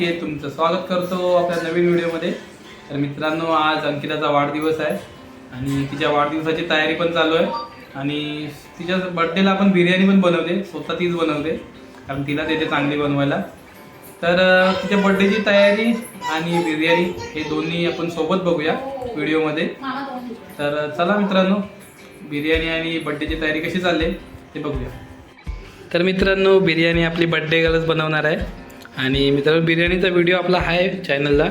नमस्कार तुमचं स्वागत करतो आपल्या नवीन व्हिडिओमध्ये. तर मित्रांनो आज अंकिताचा वाढदिवस आहे आणि तिच्या वाढदिवसाची तयारी पण चालू आहे. आणि तिच्या बड्डेला आपण बिर्याणी पण बनवते स्वतः तीच बनवते कारण तिला देते चांगली बनवायला. तर तिच्या बड्डेची तयारी आणि बिर्याणी हे दोन्ही आपण सोबत बघूया व्हिडिओमध्ये. तर चला मित्रांनो बिर्याणी आणि बड्डेची तयारी कशी चालली ते बघूया. तर मित्रांनो बिर्याणी आपली बड्डे गर्लच बनवणार आहे. आणि मित्रांनो बिर्याणीचा व्हिडिओ आपला आहे चॅनलला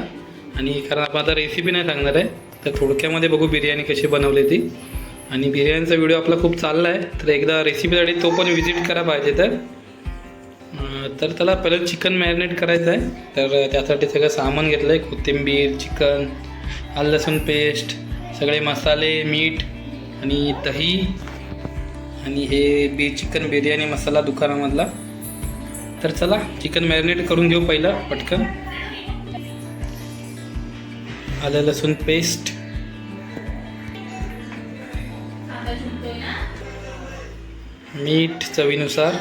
आणि कारण आपण आता रेसिपी नाही सांगणार आहे तर थोडक्यामध्ये बघू बिर्याणी कशी बनवली ती. आणि बिर्याणीचा व्हिडिओ आपला खूप चालला आहे तर एकदा रेसिपीसाठी तो पण व्हिजिट करा पाहिजे तर. तर त्याला पहिलं चिकन मॅरिनेट करायचं आहे तर त्यासाठी सगळं सामान घेतलं आहे कोथिंबीर चिकन आलं लसूण पेस्ट सगळे मसाले मीठ आणि दही. आणि हे बी चिकन बिर्याणी मसाला दुकानामधला. तर चला चिकन मॅरिनेट करून घेऊ पहिलं पटकन. आलं लसूण पेस्ट मीठ चवीनुसार.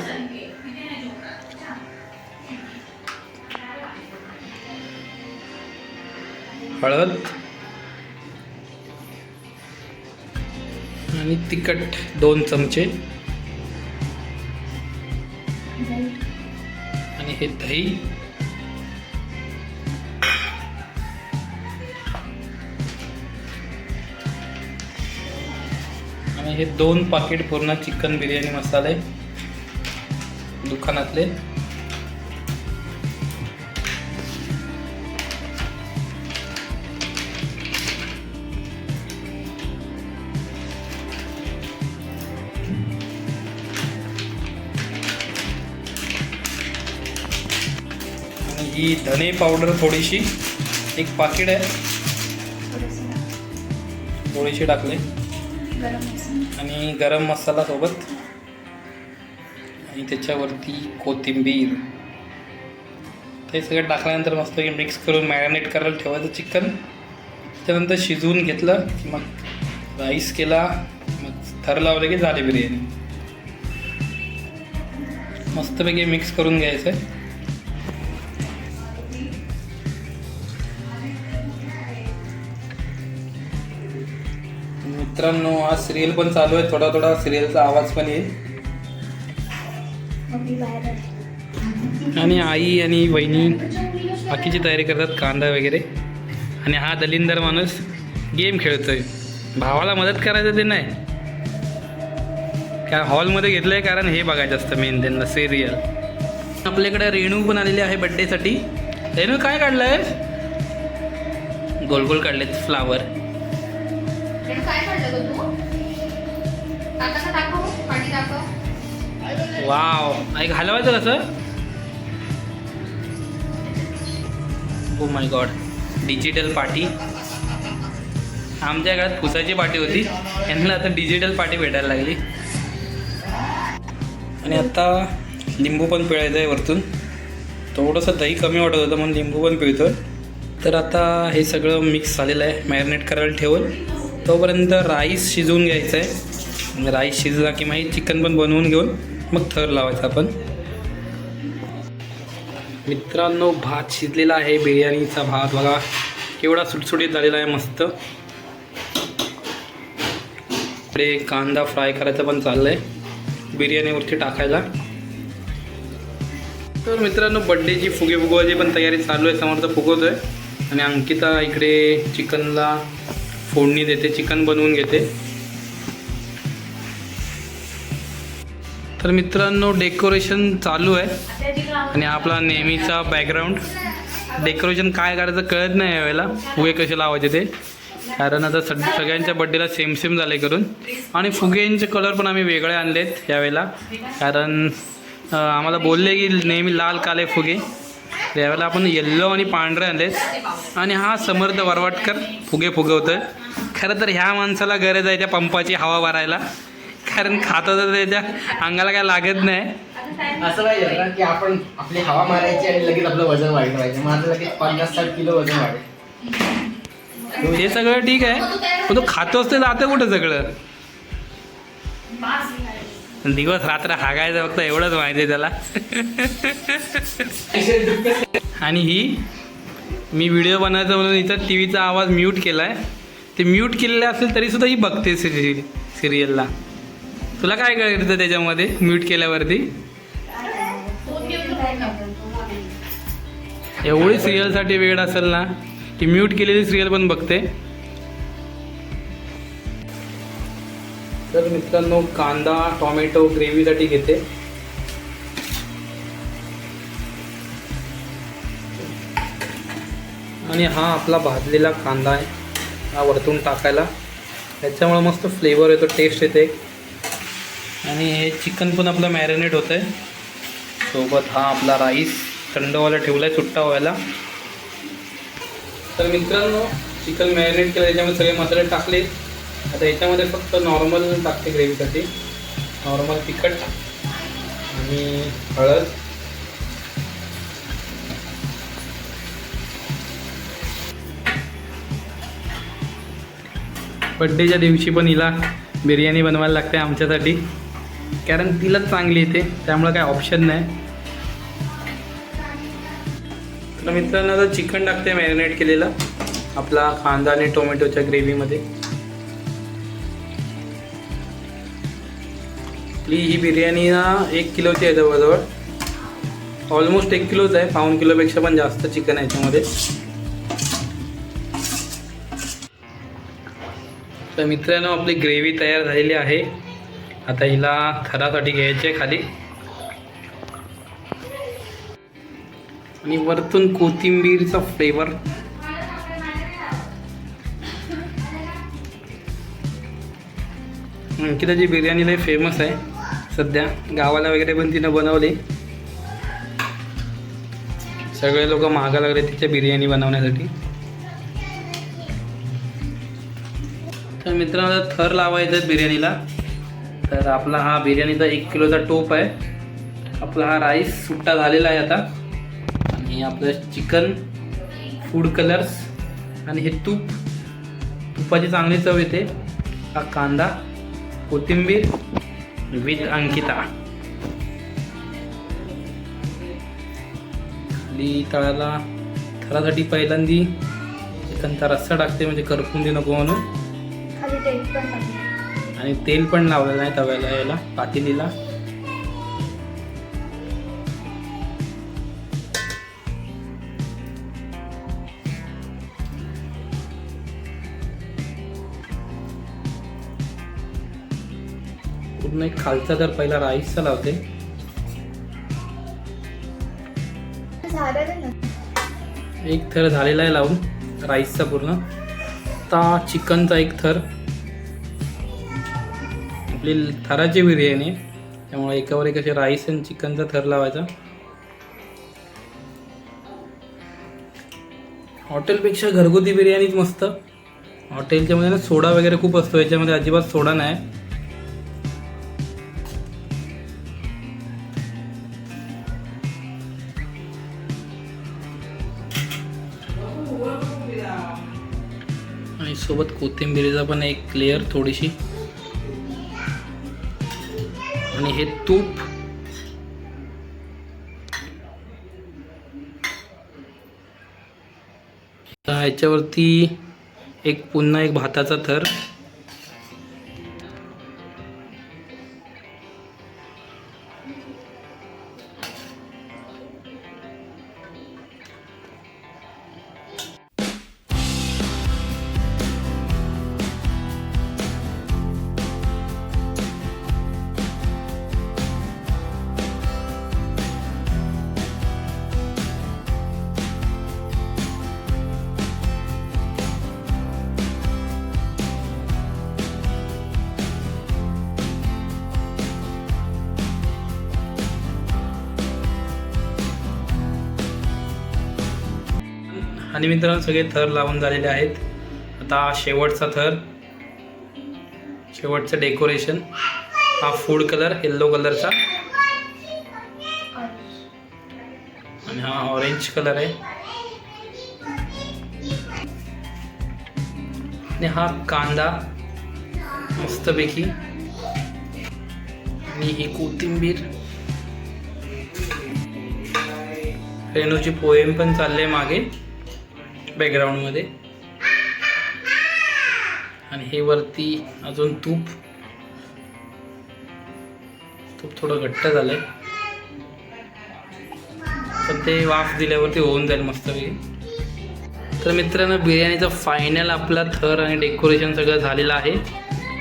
हळद. आणि तिखट दोन चमचे. हे दही. आणि हे दोन पाकिट पूर्ण चिकन बिर्याणी मसाले दुकानातले. ही धने पावडर थोडीशी एक पाकिट आहे. थोडीशी टाकले. आणि गरम मसाला सोबत आणि त्याच्यावरती कोथिंबीर. ते सगळं टाकल्यानंतर मस्त मिक्स करून मॅरिनेट करायला ठेवायचं चिकन त्यानंतर शिजवून घेतलं की मग राईस केला मग थर लावले की झाली बिर्याणी. मस्तपैकी मिक्स करून घ्यायचं आहे मित्रांनो आज सिरियल पण चालू आहे. थोडा थोडा सिरियलचा आवाज पण येईल. आणि आई आणि वहिनी बाकीची तयारी करतात कांदा वगैरे. आणि हा दलिंदर माणूस गेम खेळतोय. भावाला मदत करायचं ते नाही. काय हॉलमध्ये घेतलं आहे कारण हे बघायचं असतं मेन त्यांना सिरियल आपल्याकडे रेणू पण आलेली आहे बड्डेसाठी रेणू काय काढलं आहे गोल गोल काढलेत फ्लावर काय काढलं तू? काकांना दाखव पाणी दाखव. वाव. आई घालवायचं कसं? Oh my god digital party आमच्या घरात पुसाची पार्टी होती. यांना आता डिजिटल पार्टी भेटायला लागली. आणि आता लिंबू पण पिळायचं आहे वरतून. थोडंसं दही कमी वाटत होतं म्हणून लिंबू पण पिळतो तर आता हे सगळं मिक्स झालेलं आहे. मॅरिनेट करायला ठेवलं. तोपर्यंत राईस शिजवून घ्यायचं आहे राईस शिजला की मग चिकन पण बनवून घेऊन मग थर लावायचा आपण. मित्रांनो भात शिजलेला आहे. बिर्याणीचा भात बघा. केवढा सुटसुटीत झालेला आहे मस्त. इकडे कांदा फ्राय करायचा पण चाललं आहे बिर्याणीवरती टाकायला. तर मित्रांनो बड्डेची फुगे फुगवायची पण तयारी चालू आहे. समोरचा फुगवतोय. आणि अंकिता इकडे चिकनला फोडणी देते चिकन बनवून घेते. तर मित्रांनो डेकोरेशन चालू आहे. आणि आपला नेहमीचा बॅकग्राऊंड डेकोरेशन काय करायचं कळत नाही यावेळेला फुगे कसे लावायचे ते. कारण आता सग सगळ्यांच्या बड्डेला सेम सेम झाले करून. आणि फुग्यांचे कलर पण आम्ही वेगळे आणलेत यावेळेला कारण आम्हाला बोलले की नेहमी लाल काले फुगे. तर यावेळेला आपण येल्लो आणि पांढरे आणलेत आणि हा समर्थ वरवाटकर फुगे फुगवतोय. खरं तर ह्या माणसाला गरज आहे त्या पंपाची हवा भरायला. कारण खातं तर त्याच्या अंगाला काय लागत नाही. असं ना की आपण आपली हवा मारायची आणि लगेच आपलं वजन वाढलं पाहिजे माझं लगेच पन्नास साठ किलो वजन वाढेल. हे सगळं ठीक आहे. पण तो खातोच ते जातं कुठं सगळं? दिवस रात्र हागायचं फक्त एवढंच माहिती आहे त्याला. आणि ही मी व्हिडिओ बनवायचा म्हणून इथं टी व्हीचा आवाज म्यूट केला आहे ते म्यूट केलेलं असेल तरीसुद्धा ही बघते सिरियल सिरियलला. तुला काय कळतं त्याच्यामध्ये म्यूट केल्यावरती? एवढी सिरियलसाठी वेळ असेल ना ती म्यूट केलेली सिरियल पण बघते. तर मित्रांनो कांदा टोमॅटो ग्रेव्हीसाठी घेते. आणि हा आपला भाजलेला कांदा आहे हा वरतून टाकायला. त्याच्यामुळे मस्त फ्लेवर येतो टेस्ट येते. आणि हे चिकन पण आपलं मॅरिनेट होतं आहे सोबत हा आपला राईस थंडवाला ठेवला आहे सुट्टा व्हायला. तर मित्रांनो चिकन मॅरिनेट केलं त्याच्यामध्ये सगळे मसाले टाकले. आता याच्यामध्ये फक्त नॉर्मल टाकते ग्रेव्हीसाठी नॉर्मल तिखट आणि हळद. बड्डेच्या दिवशी पण हिला बिर्याणी बनवायला लागते आमच्यासाठी. कारण तिलाच चांगली येते त्यामुळं काय ऑप्शन नाही. तर मित्रांनो आता चिकन टाकते मॅरिनेट केलेलं. आपला कांदा आणि टोमॅटोच्या ग्रेव्हीमध्ये आपली ही बिर्याणी ना एक किलोची आहे जवळजवळ. ऑलमोस्ट एक किलोच आहे पाऊन किलोपेक्षा पण जास्त चिकन आहे याच्यामध्ये. तर मित्रांनो आपली ग्रेव्ही तयार झालेली आहे. आता हिला थरासाठी घ्यायची आहे खाली. आणि वरतून कोथिंबीरचा फ्लेवर अंकिताची बिर्याणी लय फेमस आहे. सध्या गावाला वगैरे पण तिनं बनवली. सगळे लोक महागा लागले तिच्या बिर्याणी बनवण्यासाठी. तर मित्रांनो थर लावायचं आहे बिर्याणीला. तर आपला हा बिर्याणीचा एक किलोचा टोप आहे. आपला हा राईस सुट्टा झालेला आहे आता. आणि आपलं चिकन फूड कलर्स आणि हे तूप. तुपाची चांगली चव येते. हा कांदा कोथिंबीर विथ अंकिता खाली तळाला थरासाठी पहिल्यांदी चिकनचा रस्सा टाकते म्हणजे करपून नको म्हणून. आणि तेल पण लावलेलं नाही तव्याला याला पातेलीला. पूर्ण एक खालचा तर पहिला राईसचा लावते. एक थर झालेला आहे लावून राईसचा पूर्ण. आता चिकनचा एक थर. आपली थराची बिर्याणी. त्यामुळे एकावर एक असे राईस आणि चिकनचा थर लावायचा. हॉटेलपेक्षा घरगुती बिर्याणीच मस्त. हॉटेलच्या मध्ये ना सोडा वगैरे खूप असतो याच्यामध्ये अजिबात सोडा नाही. आणि सोबत कोथिंबिरीचा पण एक लेअर थोडीशी. आणि हे तूप. तर ह्याच्यावरती एक पुन्हा एक भाताचा थर. आणि मित्रांनो सगळे थर लावून झालेले आहेत. आता शेवटचा थर. शेवटचं डेकोरेशन हा फूड कलर येल्लो कलरचा आणि हा ऑरेंज कलर आहे. आणि हा कांदा मस्तपैकी. आणि ही कोथिंबीर. रेणूची पोएम पण चालले मागे. बॅकग्राऊंडमध्ये आणि हे वरती अजून तूप. तूप थोडं घट्ट झालंय. पण ते वाफ दिल्यावरती होऊन जाईल मस्तपैकी. तर मित्रांनो बिर्याणीचा फायनल आपला थर आणि डेकोरेशन सगळं झालेलं आहे.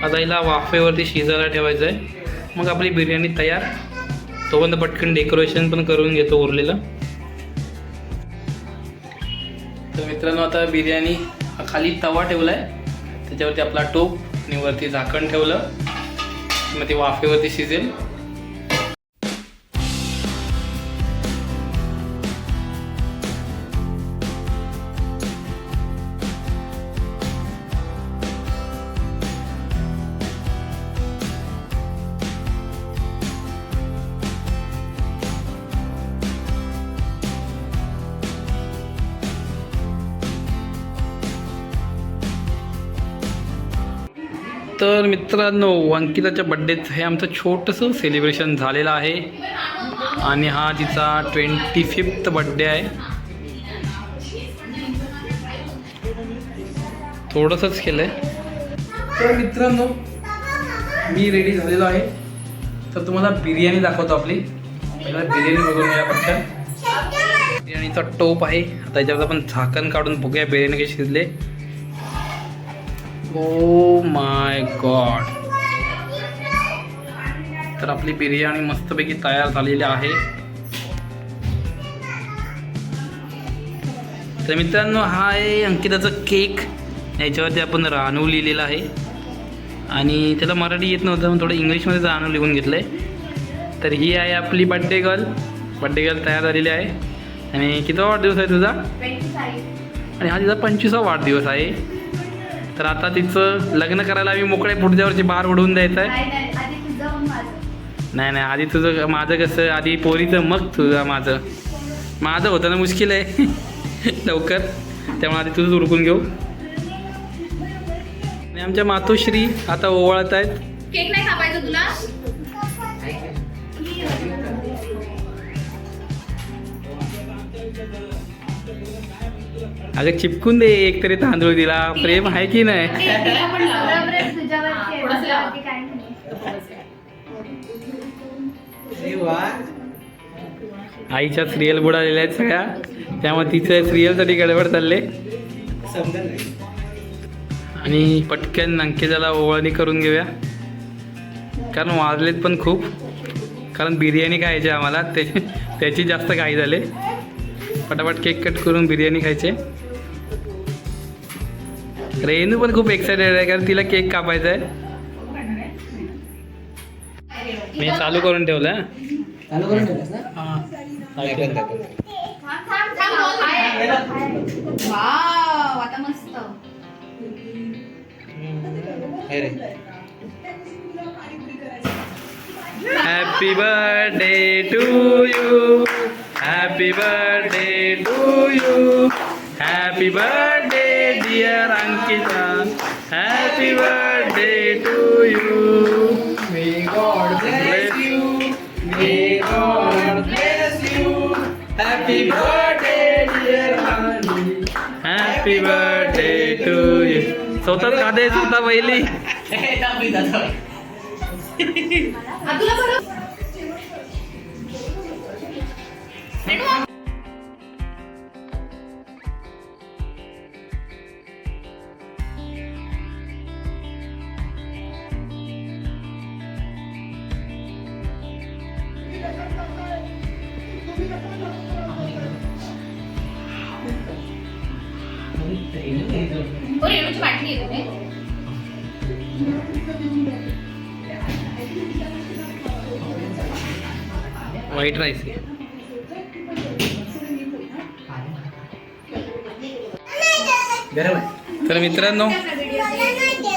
आता हिला वाफेवरती शिजायला ठेवायचं आहे. मग आपली बिर्याणी तयार. तोपर्यंत पटकन डेकोरेशन पण करून घेतो उरलेलं. तर मित्रांनो आता बिर्याणी हा खाली तवा ठेवला आहे त्याच्यावरती आपला टोप आणि वरती झाकण ठेवलं. मग ते वाफेवरती शिजेल. तर मित्रांनो अंकिताच्या बड्डेचं हे आमचं छोटंसं सेलिब्रेशन झालेलं आहे. आणि हा तिचा ट्वेंटी फिफ्थ बड्डे आहे. थोडंसंच केलं आहे तर मित्रांनो मी रेडी झालेलो आहे. तर तुम्हाला बिर्याणी दाखवतो आपली. पहिला बिर्याणी बघून यापेक्षा बिर्याणीचा टोप आहे. आता याच्यावर आपण झाकण काढून बघूया बिर्याणी कशी शिजले ओ माय गॉड तर आपली बिर्याणी मस्तपैकी तयार झालेली आहे. तर मित्रांनो हा आहे अंकिताचा केक. याच्यावरती आपण रानू लिहिलेला आहे. आणि त्याला मराठी येत नव्हतं पण थोडं इंग्लिशमध्ये रानू लिहून घेतलं आहे तर ही आहे आपली बड्डे गर्ल बड्डे गर्ल तयार झालेली आहे. आणि किती वाढदिवस आहे तुझा? आणि हा तिचा पंचवीसा वाढदिवस आहे. तर आता तिचं लग्न करायला आम्ही मोकळे पुढच्या वर्षी बार उडवून द्यायचं आहे. नाही नाही आधी तुझं माझं. नाही नाही आधी तुझं माझं कसं आधी पोरीचं मग तुझं माझं. माझं होतं ना मुश्किल आहे. लवकर. त्यामुळे आधी तुझंच उरकून घेऊ. आणि आमच्या मातोश्री आता ओवाळत आहेत. केक नाही तुला? अगं चिपकून दे एक तरी तांदूळ दिला. प्रेम आहे की नाही? आईच्या सिरियल बुडालेल्या आहेत सगळ्या. त्यामुळे तिच्या सिरियलसाठी गडबड चालले. आणि पटकन अंकिताला ओवाळणी करून घेऊया. कारण वाजलेत पण खूप. कारण बिर्याणी खायची आम्हाला. त्याची त्याची जास्त घाई झाले. पटापट केक कट करून बिर्याणी खायचे. रेनू पण खूप एक्सायटेड आहे कारण तिला केक कापायचा आहे. मी चालू करून ठेवलं हं. चालू करून ठेवलंस ना? हां. दाखव, दाखव. वाव आता मस्त हे रे Happy birthday to you. Happy birthday to you. Happy birthday, dear Ankita. Happy birthday to you. May God bless you. May God bless you. Happy birthday, dear Andy. Happy birthday to you. स्वतःच खाते स्वतः पहिली तुला white rice तर मित्रांनो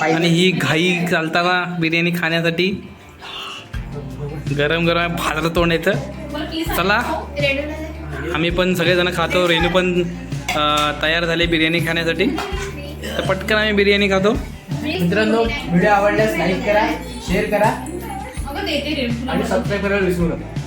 आणि ही घाई चालताना बिर्याणी खाण्यासाठी गरम गरम भाजलं तोंड येतं चला. आम्ही पण सगळेजण खातो रेणू पण तयार झाले बिर्याणी खाण्यासाठी. तर पटकन आम्ही बिर्याणी खातो. मित्रांनो व्हिडिओ आवडल्यास लाईक करा शेअर करा. आणि. सबस्क्राईब करायला विसरू नका.